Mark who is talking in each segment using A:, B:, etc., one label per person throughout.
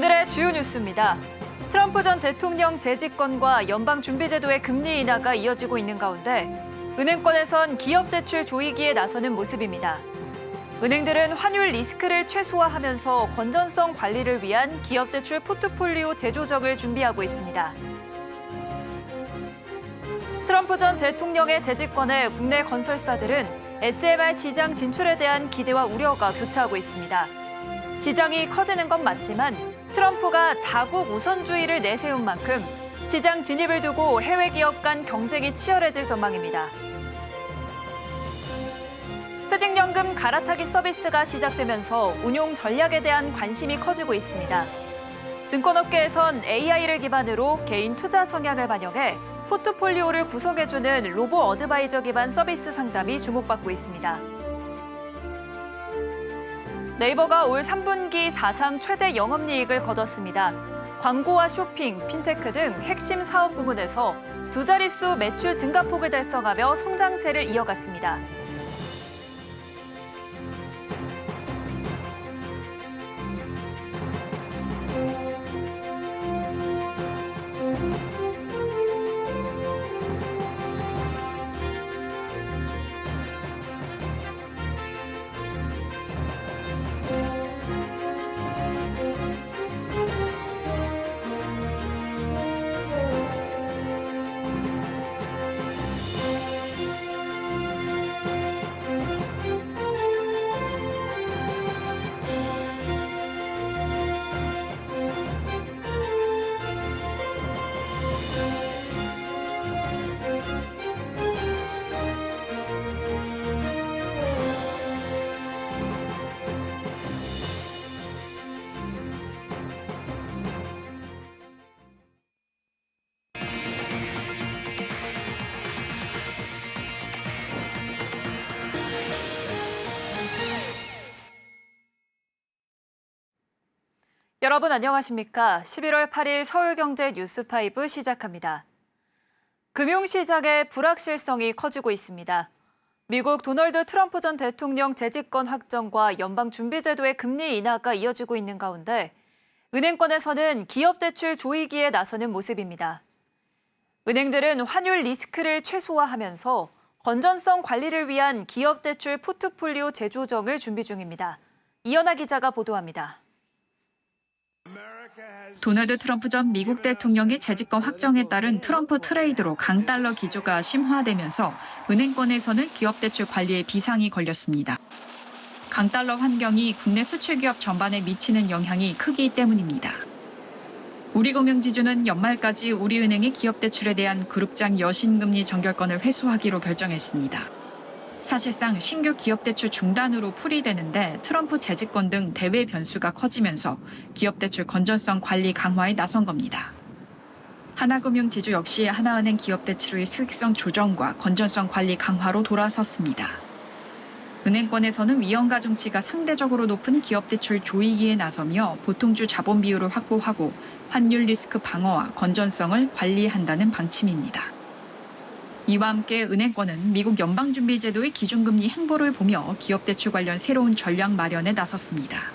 A: 오늘의 주요 뉴스입니다. 트럼프 전 대통령 재집권과 연방준비제도의 금리 인하가 이어지고 있는 가운데 은행권에선 기업 대출 조이기에 나서는 모습입니다. 은행들은 환율 리스크를 최소화하면서 건전성 관리를 위한 기업 대출 포트폴리오 재조정을 준비하고 있습니다. 트럼프 전 대통령의 재집권에 국내 건설사들은 SMR 시장 진출에 대한 기대와 우려가 교차하고 있습니다. 시장이 커지는 건 맞지만 트럼프가 자국 우선주의를 내세운 만큼 시장 진입을 두고 해외 기업 간 경쟁이 치열해질 전망입니다. 퇴직연금 갈아타기 서비스가 시작되면서 운용 전략에 대한 관심이 커지고 있습니다. 증권업계에선 AI를 기반으로 개인 투자 성향을 반영해 포트폴리오를 구성해주는 로보 어드바이저 기반 서비스 상담이 주목받고 있습니다. 네이버가 올 3분기 사상 최대 영업이익을 거뒀습니다. 광고와 쇼핑, 핀테크 등 핵심 사업 부문에서 두 자릿수 매출 증가폭을 달성하며 성장세를 이어갔습니다. 여러분 안녕하십니까? 11월 8일 서울경제 뉴스5 시작합니다. 금융시장의 불확실성이 커지고 있습니다. 미국 도널드 트럼프 전 대통령 재집권 확정과 연방준비제도의 금리 인하가 이어지고 있는 가운데 은행권에서는 기업 대출 조이기에 나서는 모습입니다. 은행들은 환율 리스크를 최소화하면서 건전성 관리를 위한 기업 대출 포트폴리오 재조정을 준비 중입니다. 이연아 기자가 보도합니다.
B: 도널드 트럼프 전 미국 대통령의 재집권 확정에 따른 트럼프 트레이드로 강달러 기조가 심화되면서 은행권에서는 기업 대출 관리에 비상이 걸렸습니다. 강달러 환경이 국내 수출 기업 전반에 미치는 영향이 크기 때문입니다. 우리금융지주는 연말까지 우리은행의 기업 대출에 대한 그룹장 여신금리 정결권을 회수하기로 결정했습니다. 사실상 신규 기업 대출 중단으로 풀이되는데 트럼프 재집권 등 대외 변수가 커지면서 기업 대출 건전성 관리 강화에 나선 겁니다. 하나금융지주 역시 하나은행 기업 대출의 수익성 조정과 건전성 관리 강화로 돌아섰습니다. 은행권에서는 위험 가중치가 상대적으로 높은 기업 대출 조이기에 나서며 보통주 자본 비율을 확보하고 환율 리스크 방어와 건전성을 관리한다는 방침입니다. 이와 함께 은행권은 미국 연방준비제도의 기준금리 행보를 보며 기업 대출 관련 새로운 전략 마련에 나섰습니다.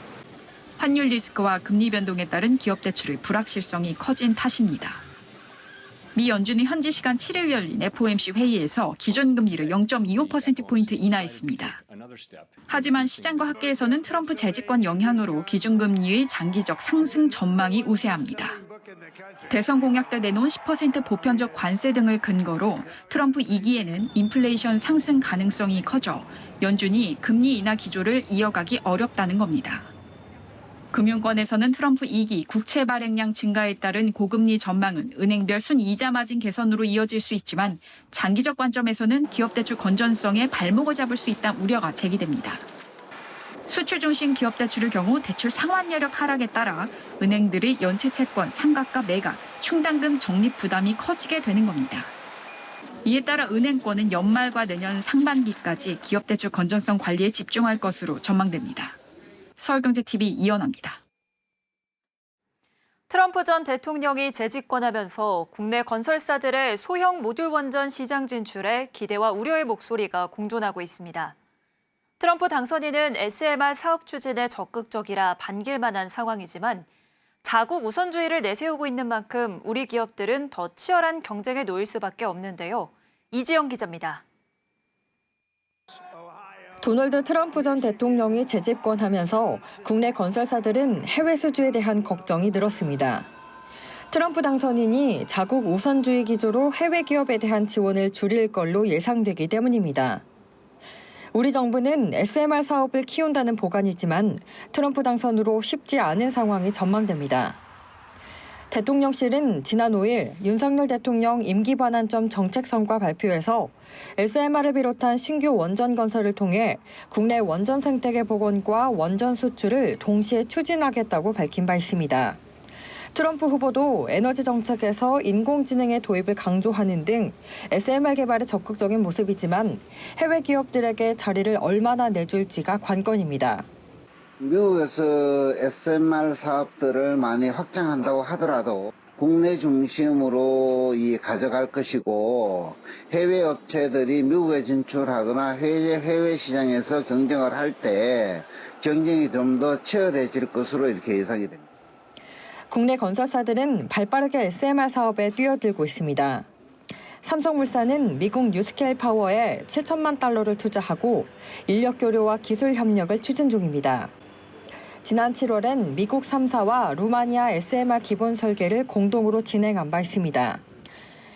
B: 환율 리스크와 금리 변동에 따른 기업 대출의 불확실성이 커진 탓입니다. 미 연준이 현지 시간 7일 열린 FOMC 회의에서 기준금리를 0.25%포인트 인하했습니다. 하지만 시장과 학계에서는 트럼프 재집권 영향으로 기준금리의 장기적 상승 전망이 우세합니다. 대선 공약 때 내놓은 10% 보편적 관세 등을 근거로 트럼프 2기에는 인플레이션 상승 가능성이 커져 연준이 금리 인하 기조를 이어가기 어렵다는 겁니다. 금융권에서는 트럼프 2기 국채 발행량 증가에 따른 고금리 전망은 은행별 순 이자 마진 개선으로 이어질 수 있지만 장기적 관점에서는 기업 대출 건전성에 발목을 잡을 수 있다는 우려가 제기됩니다. 수출 중심 기업 대출의 경우 대출 상환 여력 하락에 따라 은행들의 연체 채권 상각과 매각, 충당금 적립 부담이 커지게 되는 겁니다. 이에 따라 은행권은 연말과 내년 상반기까지 기업 대출 건전성 관리에 집중할 것으로 전망됩니다. 서울경제TV 이연아입니다.
A: 트럼프 전 대통령이 재집권하면서 국내 건설사들의 소형 모듈 원전 시장 진출에 기대와 우려의 목소리가 공존하고 있습니다. 트럼프 당선인은 SMR 사업 추진에 적극적이라 반길만한 상황이지만 자국 우선주의를 내세우고 있는 만큼 우리 기업들은 더 치열한 경쟁에 놓일 수밖에 없는데요. 이지영 기자입니다.
C: 도널드 트럼프 전 대통령이 재집권하면서 국내 건설사들은 해외 수주에 대한 걱정이 늘었습니다. 트럼프 당선인이 자국 우선주의 기조로 해외 기업에 대한 지원을 줄일 걸로 예상되기 때문입니다. 우리 정부는 SMR 사업을 키운다는 보관이지만 트럼프 당선으로 쉽지 않은 상황이 전망됩니다. 대통령실은 지난 5일 윤석열 대통령 임기 반환점 정책성과 발표에서 SMR을 비롯한 신규 원전 건설을 통해 국내 원전 생태계 복원과 원전 수출을 동시에 추진하겠다고 밝힌 바 있습니다. 트럼프 후보도 에너지 정책에서 인공지능의 도입을 강조하는 등 SMR 개발에 적극적인 모습이지만 해외 기업들에게 자리를 얼마나 내줄지가 관건입니다.
D: 미국에서 SMR 사업들을 많이 확장한다고 하더라도 국내 중심으로 이 가져갈 것이고 해외 업체들이 미국에 진출하거나 해외, 해외 시장에서 경쟁을 할 때 경쟁이 좀 더 치열해질 것으로 이렇게 예상이 됩니다.
C: 국내 건설사들은 발빠르게 SMR 사업에 뛰어들고 있습니다. 삼성물산은 미국 뉴스케일 파워에 7천만 달러를 투자하고 인력 교류와 기술 협력을 추진 중입니다. 지난 7월엔 미국 3사와 루마니아 SMR 기본 설계를 공동으로 진행한 바 있습니다.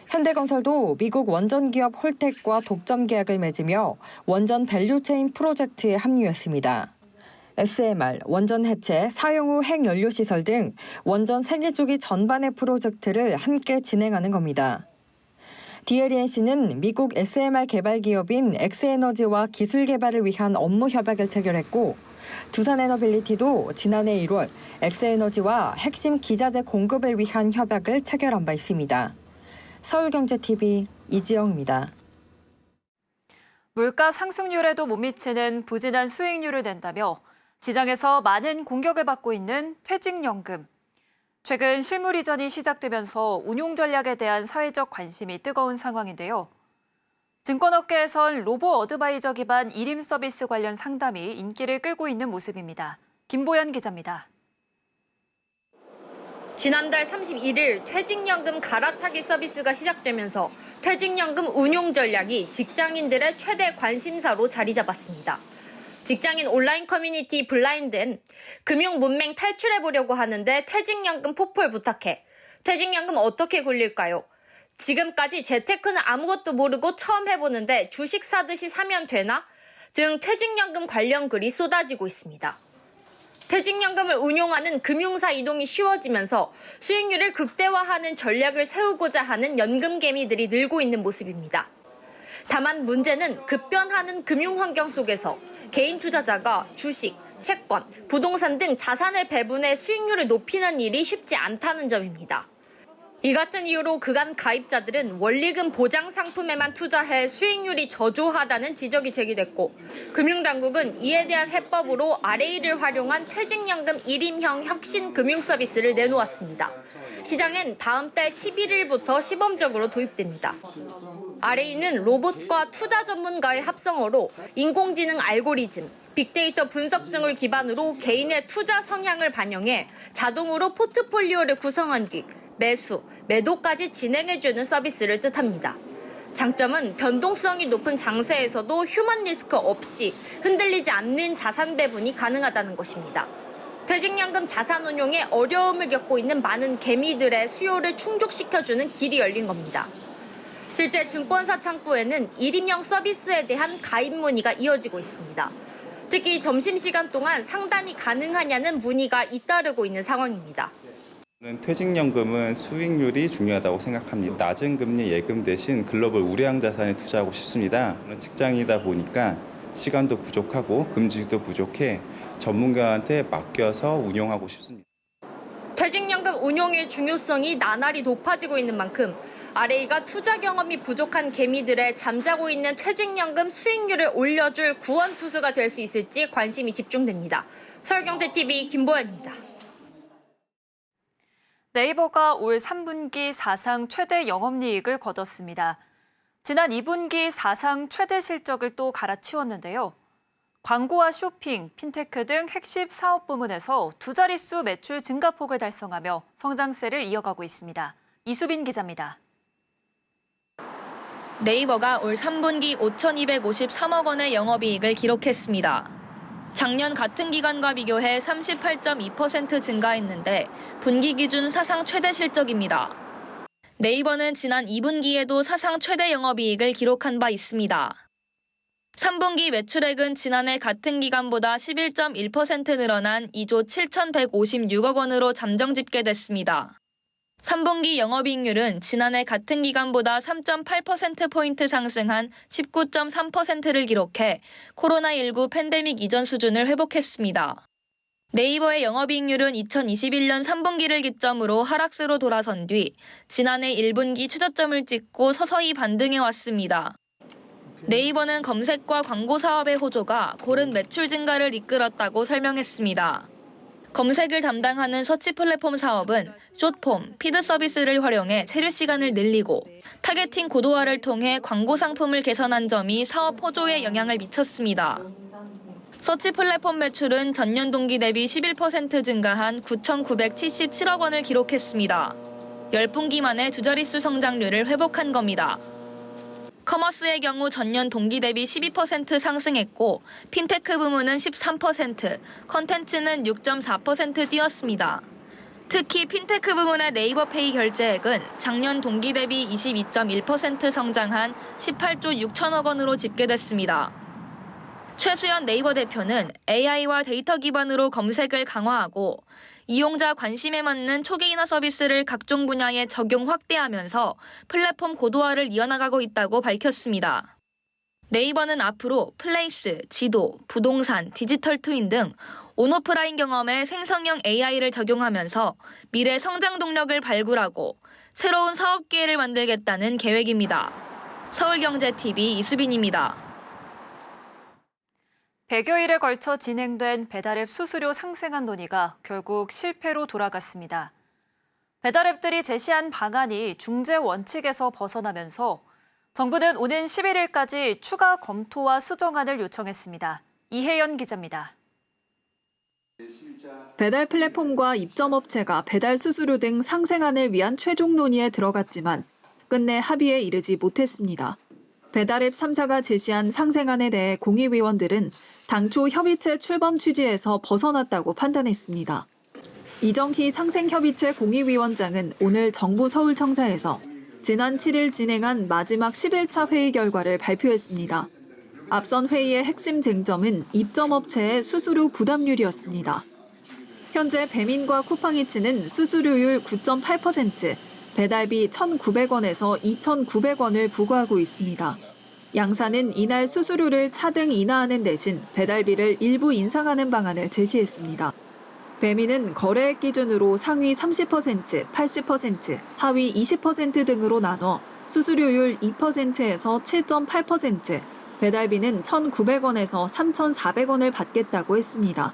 C: 현대건설도 미국 원전 기업 홀텍과 독점 계약을 맺으며 원전 밸류체인 프로젝트에 합류했습니다. SMR, 원전 해체, 사용 후 핵연료 시설 등 원전 세계 주기 전반의 프로젝트를 함께 진행하는 겁니다. DLNC는 미국 SMR 개발 기업인 엑스에너지와 기술 개발을 위한 업무 협약을 체결했고 두산에너빌리티도 지난해 1월 엑스에너지와 핵심 기자재 공급을 위한 협약을 체결한 바 있습니다. 서울경제TV 이지영입니다.
A: 물가 상승률에도 못 미치는 부진한 수익률을 낸다며 시장에서 많은 공격을 받고 있는 퇴직연금. 최근 실물 이전이 시작되면서 운용 전략에 대한 사회적 관심이 뜨거운 상황인데요. 증권업계에선 로보 어드바이저 기반 일임 서비스 관련 상담이 인기를 끌고 있는 모습입니다. 김보연 기자입니다.
E: 지난달 31일 퇴직연금 갈아타기 서비스가 시작되면서 퇴직연금 운용 전략이 직장인들의 최대 관심사로 자리 잡았습니다. 직장인 온라인 커뮤니티 블라인드는 금융 문맹 탈출해보려고 하는데 퇴직연금 포폴 부탁해. 퇴직연금 어떻게 굴릴까요? 지금까지 재테크는 아무것도 모르고 처음 해보는데 주식 사듯이 사면 되나? 등 퇴직연금 관련 글이 쏟아지고 있습니다. 퇴직연금을 운용하는 금융사 이동이 쉬워지면서 수익률을 극대화하는 전략을 세우고자 하는 연금개미들이 늘고 있는 모습입니다. 다만 문제는 급변하는 금융 환경 속에서 개인 투자자가 주식, 채권, 부동산 등 자산을 배분해 수익률을 높이는 일이 쉽지 않다는 점입니다. 이 같은 이유로 그간 가입자들은 원리금 보장 상품에만 투자해 수익률이 저조하다는 지적이 제기됐고 금융당국은 이에 대한 해법으로 RA를 활용한 퇴직연금 1임형 혁신 금융 서비스를 내놓았습니다. 시장엔 다음 달 11일부터 시범적으로 도입됩니다. RA는 로봇과 투자 전문가의 합성어로 인공지능 알고리즘, 빅데이터 분석 등을 기반으로 개인의 투자 성향을 반영해 자동으로 포트폴리오를 구성한 뒤 매수, 매도까지 진행해주는 서비스를 뜻합니다. 장점은 변동성이 높은 장세에서도 휴먼 리스크 없이 흔들리지 않는 자산 배분이 가능하다는 것입니다. 퇴직연금 자산 운용에 어려움을 겪고 있는 많은 개미들의 수요를 충족시켜주는 길이 열린 겁니다. 실제 증권사 창구에는 1인용 서비스에 대한 가입 문의가 이어지고 있습니다. 특히 점심시간 동안 상담이 가능하냐는 문의가 잇따르고 있는 상황입니다.
F: 퇴직연금은 수익률이 중요하다고 생각합니다. 낮은 금리 예금 대신 글로벌 우량 자산에 투자하고 싶습니다. 직장이다 보니까 시간도 부족하고 금지도 부족해 전문가한테 맡겨서 운영하고 싶습니다.
E: 퇴직연금 운용의 중요성이 나날이 높아지고 있는 만큼 RA가 투자 경험이 부족한 개미들의 잠자고 있는 퇴직연금 수익률을 올려줄 구원 투수가 될 수 있을지 관심이 집중됩니다. 서울경제TV 김보연입니다.
A: 네이버가 올 3분기 사상 최대 영업이익을 거뒀습니다. 지난 2분기 사상 최대 실적을 또 갈아치웠는데요. 광고와 쇼핑, 핀테크 등 핵심 사업 부문에서 두 자릿수 매출 증가폭을 달성하며 성장세를 이어가고 있습니다. 이수빈 기자입니다.
G: 네이버가 올 3분기 5,253억 원의 영업이익을 기록했습니다. 작년 같은 기간과 비교해 38.2% 증가했는데 분기 기준 사상 최대 실적입니다. 네이버는 지난 2분기에도 사상 최대 영업이익을 기록한 바 있습니다. 3분기 매출액은 지난해 같은 기간보다 11.1% 늘어난 2조 7,156억 원으로 잠정 집계됐습니다. 3분기 영업이익률은 지난해 같은 기간보다 3.8%포인트 상승한 19.3%를 기록해 코로나19 팬데믹 이전 수준을 회복했습니다. 네이버의 영업이익률은 2021년 3분기를 기점으로 하락세로 돌아선 뒤 지난해 1분기 최저점을 찍고 서서히 반등해 왔습니다. 네이버는 검색과 광고 사업의 호조가 고른 매출 증가를 이끌었다고 설명했습니다. 검색을 담당하는 서치 플랫폼 사업은 숏폼, 피드 서비스를 활용해 체류 시간을 늘리고 타겟팅 고도화를 통해 광고 상품을 개선한 점이 사업 호조에 영향을 미쳤습니다. 서치 플랫폼 매출은 전년 동기 대비 11% 증가한 9,977억 원을 기록했습니다. 10분기 만에 두 자릿수 성장률을 회복한 겁니다. 커머스의 경우 전년 동기 대비 12% 상승했고 핀테크 부문은 13%, 컨텐츠는 6.4% 뛰었습니다. 특히 핀테크 부문의 네이버페이 결제액은 작년 동기 대비 22.1% 성장한 18조 6천억 원으로 집계됐습니다. 최수연 네이버 대표는 AI와 데이터 기반으로 검색을 강화하고 이용자 관심에 맞는 초기인화 서비스를 각종 분야에 적용 확대하면서 플랫폼 고도화를 이어나가고 있다고 밝혔습니다. 네이버는 앞으로 플레이스, 지도, 부동산, 디지털 트윈 등 온오프라인 경험에 생성형 AI를 적용하면서 미래 성장 동력을 발굴하고 새로운 사업 기회를 만들겠다는 계획입니다. 서울경제TV 이수빈입니다.
A: 100여일에 걸쳐 진행된 배달앱 수수료 상생안 논의가 결국 실패로 돌아갔습니다. 배달앱들이 제시한 방안이 중재 원칙에서 벗어나면서 정부는 오는 11일까지 추가 검토와 수정안을 요청했습니다. 이혜연 기자입니다.
H: 배달 플랫폼과 입점업체가 배달 수수료 등 상생안을 위한 최종 논의에 들어갔지만 끝내 합의에 이르지 못했습니다. 배달앱 3사가 제시한 상생안에 대해 공의위원들은 당초 협의체 출범 취지에서 벗어났다고 판단했습니다. 이정희 상생협의체 공의위원장은 오늘 정부 서울청사에서 지난 7일 진행한 마지막 11차 회의 결과를 발표했습니다. 앞선 회의의 핵심 쟁점은 입점업체의 수수료 부담률이었습니다. 현재 배민과 쿠팡이츠는 수수료율 9.8%, 배달비 1,900원에서 2,900원을 부과하고 있습니다. 양사는 이날 수수료를 차등 인하하는 대신 배달비를 일부 인상하는 방안을 제시했습니다. 배민은 거래액 기준으로 상위 30%, 80%, 하위 20% 등으로 나눠 수수료율 2%에서 7.8%, 배달비는 1,900원에서 3,400원을 받겠다고 했습니다.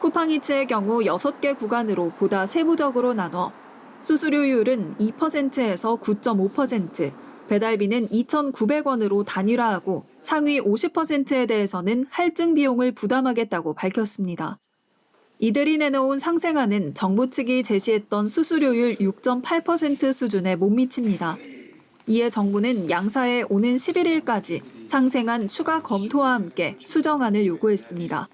H: 쿠팡이츠의 경우 6개 구간으로 보다 세부적으로 나눠 수수료율은 2%에서 9.5%, 배달비는 2,900원으로 단일화하고 상위 50%에 대해서는 할증 비용을 부담하겠다고 밝혔습니다. 이들이 내놓은 상생안은 정부 측이 제시했던 수수료율 6.8% 수준에 못 미칩니다. 이에 정부는 양사에 오는 11일까지 상생안 추가 검토와 함께 수정안을 요구했습니다.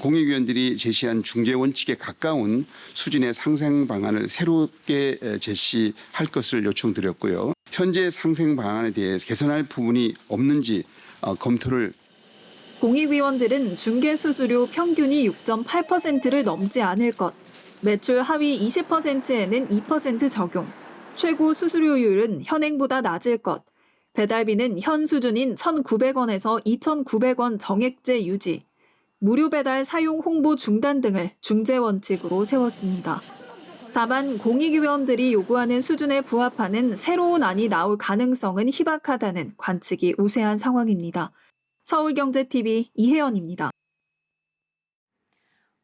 I: 공익위원들이 제시한 중재 원칙에 가까운 수준의 상생 방안을 새롭게 제시할 것을 요청드렸고요. 현재 상생 방안에 대해 개선할 부분이 없는지 어, 검토를
H: 공익위원들은 중개 수수료 평균이 6.8%를 넘지 않을 것, 매출 하위 20%에는 2% 적용, 최고 수수료율은 현행보다 낮을 것, 배달비는 현 수준인 1,900원에서 2,900원 정액제 유지, 무료 배달 사용 홍보 중단 등을 중재 원칙으로 세웠습니다. 다만 공익위원들이 요구하는 수준에 부합하는 새로운 안이 나올 가능성은 희박하다는 관측이 우세한 상황입니다. 서울경제TV 이혜연입니다.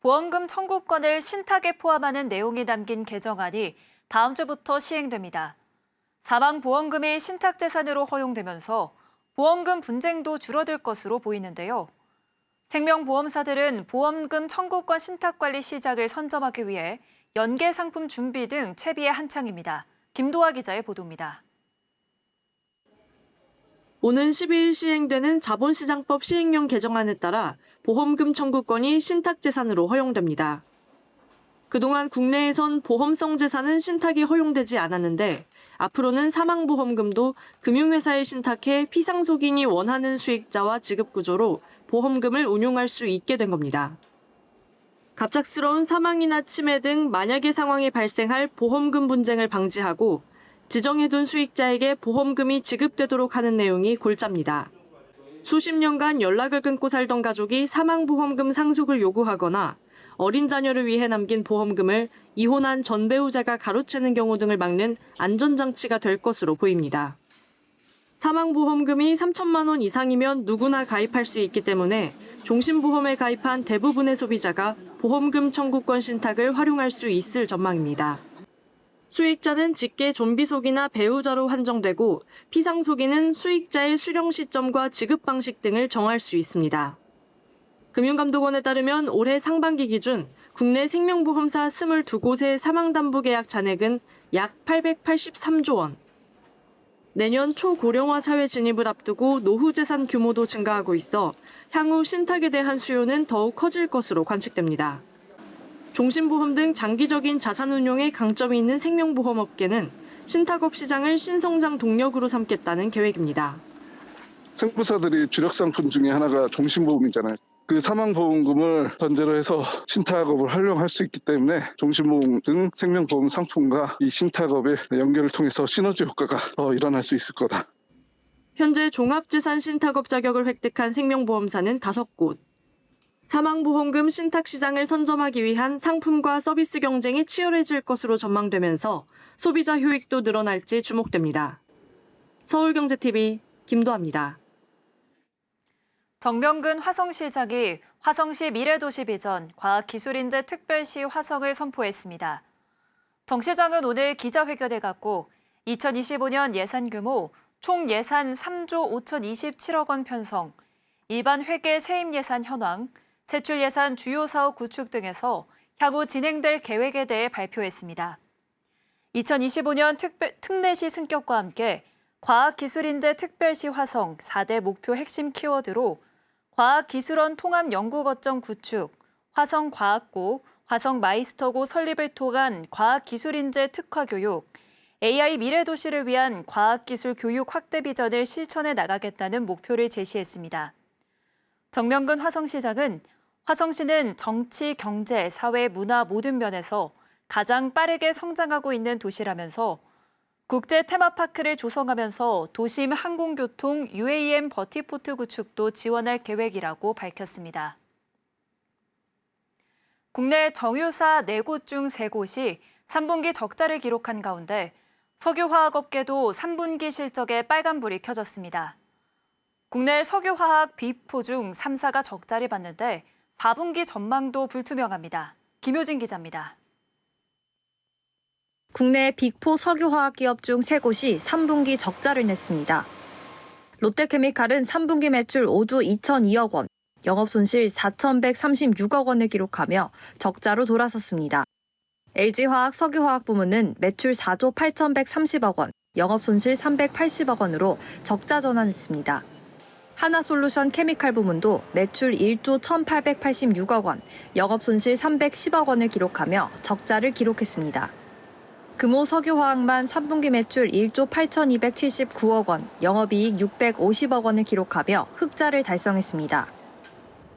A: 보험금 청구권을 신탁에 포함하는 내용이 담긴 개정안이 다음 주부터 시행됩니다. 사망 보험금이 신탁 재산으로 허용되면서 보험금 분쟁도 줄어들 것으로 보이는데요. 생명보험사들은 보험금 청구권 신탁관리 시작을 선점하기 위해 연계 상품 준비 등 채비에 한창입니다. 김도아 기자의 보도입니다.
J: 오는 12일 시행되는 자본시장법 시행령 개정안에 따라 보험금 청구권이 신탁재산으로 허용됩니다. 그동안 국내에선 보험성 재산은 신탁이 허용되지 않았는데 앞으로는 사망보험금도 금융회사에 신탁해 피상속인이 원하는 수익자와 지급 구조로 보험금을 운용할 수 있게 된 겁니다. 갑작스러운 사망이나 치매 등 만약의 상황이 발생할 보험금 분쟁을 방지하고 지정해둔 수익자에게 보험금이 지급되도록 하는 내용이 골자입니다. 수십 년간 연락을 끊고 살던 가족이 사망보험금 상속을 요구하거나 어린 자녀를 위해 남긴 보험금을 이혼한 전 배우자가 가로채는 경우 등을 막는 안전장치가 될 것으로 보입니다. 사망보험금이 3천만 원 이상이면 누구나 가입할 수 있기 때문에 종신보험에 가입한 대부분의 소비자가 보험금 청구권 신탁을 활용할 수 있을 전망입니다. 수익자는 직계 좀비속이나 배우자로 한정되고 피상속인은 수익자의 수령 시점과 지급 방식 등을 정할 수 있습니다. 금융감독원에 따르면 올해 상반기 기준 국내 생명보험사 22곳의 사망담보계약 잔액은 약 883조 원. 내년 초고령화 사회 진입을 앞두고 노후 재산 규모도 증가하고 있어 향후 신탁에 대한 수요는 더욱 커질 것으로 관측됩니다. 종신보험 등 장기적인 자산 운용에 강점이 있는 생명보험업계는 신탁업 시장을 신성장 동력으로 삼겠다는 계획입니다.
K: 생부사들이 주력 상품 중에 하나가 종신보험이잖아요. 그 사망보험금을 전제로 해서 신탁업을 활용할 수 있기 때문에 종신보험 등 생명보험 상품과 이 신탁업의 연결을 통해서 시너지 효과가 더 일어날 수 있을 거다.
J: 현재 종합재산 신탁업 자격을 획득한 생명보험사는 5곳. 사망보험금 신탁 시장을 선점하기 위한 상품과 서비스 경쟁이 치열해질 것으로 전망되면서 소비자 효익도 늘어날지 주목됩니다. 서울경제TV 김도아입니다.
A: 정명근 화성시장이 화성시 미래도시 비전 과학기술인재 특별시 화성을 선포했습니다. 정 시장은 오늘 기자회견을 갖고 2025년 예산 규모 총 예산 3조 5,027억 원 편성, 일반 회계 세입 예산 현황, 세출 예산 주요 사업 구축 등에서 향후 진행될 계획에 대해 발표했습니다. 2025년 특별, 특례시 승격과 함께 과학기술인재 특별시 화성 4대 목표 핵심 키워드로 과학기술원 통합연구거점 구축, 화성과학고, 화성마이스터고 설립을 통한 과학기술인재 특화교육, AI 미래도시를 위한 과학기술 교육 확대 비전을 실천해 나가겠다는 목표를 제시했습니다. 정명근 화성시장은 화성시는 정치, 경제, 사회, 문화 모든 면에서 가장 빠르게 성장하고 있는 도시라면서 국제 테마파크를 조성하면서 도심 항공교통 UAM 버티포트 구축도 지원할 계획이라고 밝혔습니다. 국내 정유사 4곳 중 3곳이 3분기 적자를 기록한 가운데 석유화학업계도 3분기 실적에 빨간불이 켜졌습니다. 국내 석유화학 비포 중 3사가 적자를 봤는데 4분기 전망도 불투명합니다. 김효진 기자입니다.
L: 국내 빅포 석유화학 기업 중 3곳이 3분기 적자를 냈습니다. 롯데케미칼은 3분기 매출 5조 2,002억 원, 영업 손실 4,136억 원을 기록하며 적자로 돌아섰습니다. LG화학 석유화학 부문은 매출 4조 8,130억 원, 영업 손실 380억 원으로 적자 전환했습니다. 하나솔루션 케미칼 부문도 매출 1조 1,886억 원, 영업 손실 310억 원을 기록하며 적자를 기록했습니다. 금호 석유화학만 3분기 매출 1조 8,279억 원, 영업이익 650억 원을 기록하며 흑자를 달성했습니다.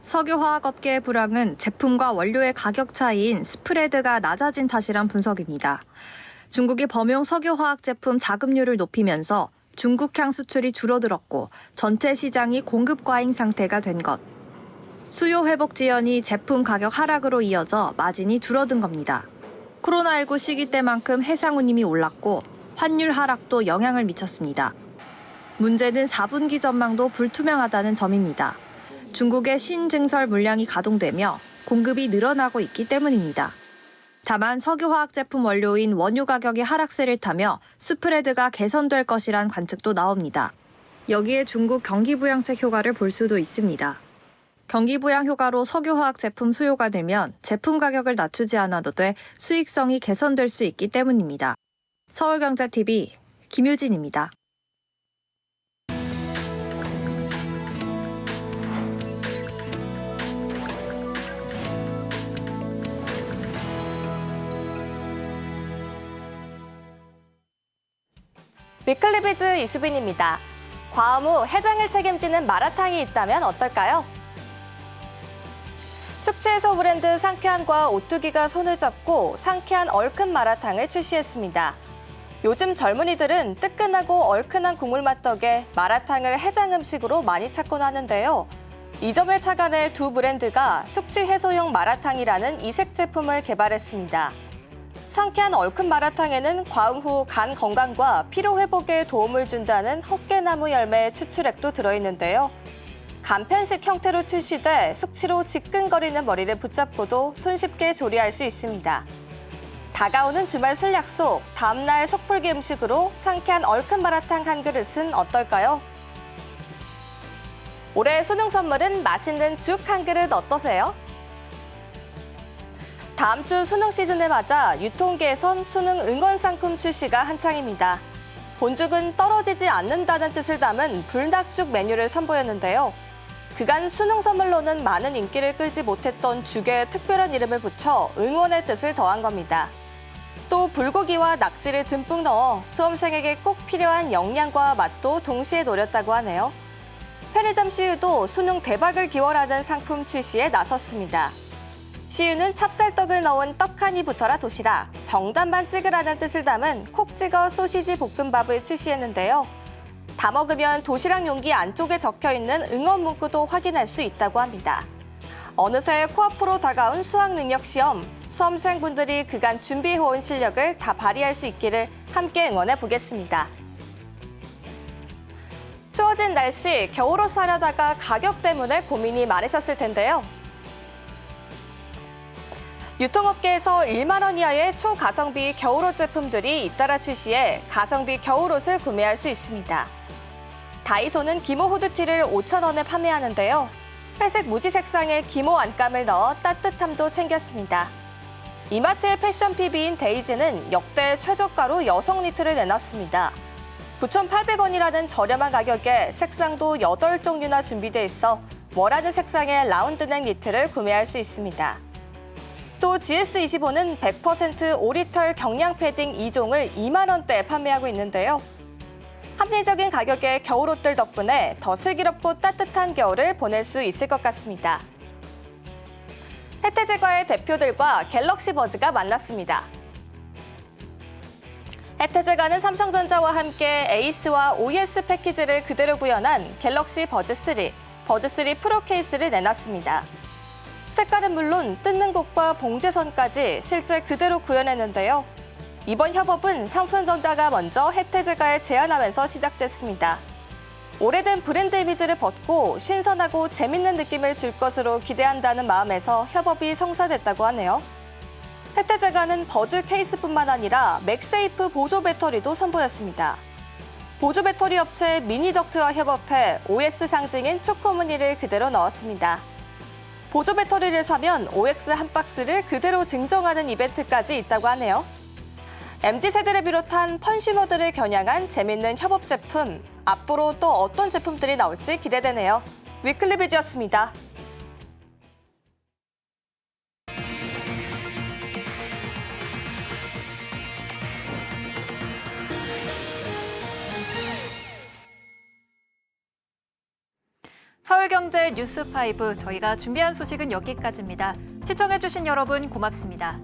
L: 석유화학 업계의 불황은 제품과 원료의 가격 차이인 스프레드가 낮아진 탓이란 분석입니다. 중국이 범용 석유화학 제품 자급률을 높이면서 중국향 수출이 줄어들었고 전체 시장이 공급 과잉 상태가 된 것. 수요 회복 지연이 제품 가격 하락으로 이어져 마진이 줄어든 겁니다. 코로나19 시기 때만큼 해상운임이 올랐고 환율 하락도 영향을 미쳤습니다. 문제는 4분기 전망도 불투명하다는 점입니다. 중국의 신증설 물량이 가동되며 공급이 늘어나고 있기 때문입니다. 다만 석유화학 제품 원료인 원유 가격이 하락세를 타며 스프레드가 개선될 것이란 관측도 나옵니다. 여기에 중국 경기 부양책 효과를 볼 수도 있습니다.
G: 경기 부양 효과로 석유화학 제품 수요가 늘면 제품 가격을 낮추지 않아도 돼 수익성이 개선될 수 있기 때문입니다. 서울경제TV 김유진입니다.
M: 위클리비즈 이수빈입니다. 과음 후 해장을 책임지는 마라탕이 있다면 어떨까요? 숙취해소 브랜드 상쾌한과 오뚜기가 손을 잡고 상쾌한 얼큰 마라탕을 출시했습니다. 요즘 젊은이들은 뜨끈하고 얼큰한 국물 맛 덕에 마라탕을 해장 음식으로 많이 찾곤 하는데요. 이 점을 착안해 두 브랜드가 숙취 해소용 마라탕이라는 이색 제품을 개발했습니다. 상쾌한 얼큰 마라탕에는 과음 후 간 건강과 피로 회복에 도움을 준다는 헛개나무 열매 추출액도 들어있는데요. 간편식 형태로 출시돼 숙취로 지끈거리는 머리를 붙잡고도 손쉽게 조리할 수 있습니다. 다가오는 주말 술 약속, 다음날 속풀기 음식으로 상쾌한 얼큰 마라탕 한 그릇은 어떨까요? 올해 수능 선물은 맛있는 죽 한 그릇 어떠세요? 다음 주 수능 시즌을 맞아 유통계에선 수능 응원 상품 출시가 한창입니다. 본죽은 떨어지지 않는다는 뜻을 담은 불닭죽 메뉴를 선보였는데요. 그간 수능 선물로는 많은 인기를 끌지 못했던 죽에 특별한 이름을 붙여 응원의 뜻을 더한 겁니다. 또 불고기와 낙지를 듬뿍 넣어 수험생에게 꼭 필요한 영양과 맛도 동시에 노렸다고 하네요. 편의점 CU도 수능 대박을 기원하는 상품 출시에 나섰습니다. CU는 찹쌀떡을 넣은 떡하니 붙어라 도시락, 정답만 찍으라는 뜻을 담은 콕 찍어 소시지 볶음밥을 출시했는데요. 다 먹으면 도시락 용기 안쪽에 적혀 있는 응원 문구도 확인할 수 있다고 합니다. 어느새 코앞으로 다가온 수학 능력 시험, 수험생분들이 그간 준비해온 실력을 다 발휘할 수 있기를 함께 응원해 보겠습니다. 추워진 날씨, 겨울옷 사려다가 가격 때문에 고민이 많으셨을 텐데요. 유통업계에서 1만 원 이하의 초가성비 겨울옷 제품들이 잇따라 출시해 가성비 겨울옷을 구매할 수 있습니다. 다이소는 기모 후드티를 5천 원에 판매하는데요. 회색 무지 색상의 기모 안감을 넣어 따뜻함도 챙겼습니다. 이마트의 패션 PB인 데이지는 역대 최저가로 여성 니트를 내놨습니다. 9,800원이라는 저렴한 가격에 색상도 8종류나 준비돼 있어 원하는 색상의 라운드넥 니트를 구매할 수 있습니다. 또 GS25는 100% 오리털 경량 패딩 2종을 2만 원대에 판매하고 있는데요. 합리적인 가격의 겨울옷들 덕분에 더 슬기롭고 따뜻한 겨울을 보낼 수 있을 것 같습니다. 혜태제과의 대표들과 갤럭시 버즈가 만났습니다. 혜태제과는 삼성전자와 함께 에이스와 OS 패키지를 그대로 구현한 갤럭시 버즈 3, 버즈 3 프로 케이스를 내놨습니다. 색깔은 물론 뜯는 곳과 봉제선까지 실제 그대로 구현했는데요. 이번 협업은 삼성전자가 먼저 혜태제과에 제안하면서 시작됐습니다. 오래된 브랜드 이미지를 벗고 신선하고 재밌는 느낌을 줄 것으로 기대한다는 마음에서 협업이 성사됐다고 하네요. 혜태제과는 버즈 케이스뿐만 아니라 맥세이프 보조 배터리도 선보였습니다. 보조 배터리 업체 미니덕트와 협업해 OS 상징인 초코무늬를 그대로 넣었습니다. 보조 배터리를 사면 OX 한 박스를 그대로 증정하는 이벤트까지 있다고 하네요. MZ세대를 비롯한 펀슈머들을 겨냥한 재밌는 협업 제품. 앞으로 또 어떤 제품들이 나올지 기대되네요. 위클리 비즈였습니다.
A: 서울경제 뉴스5 저희가 준비한 소식은 여기까지입니다. 시청해주신 여러분 고맙습니다.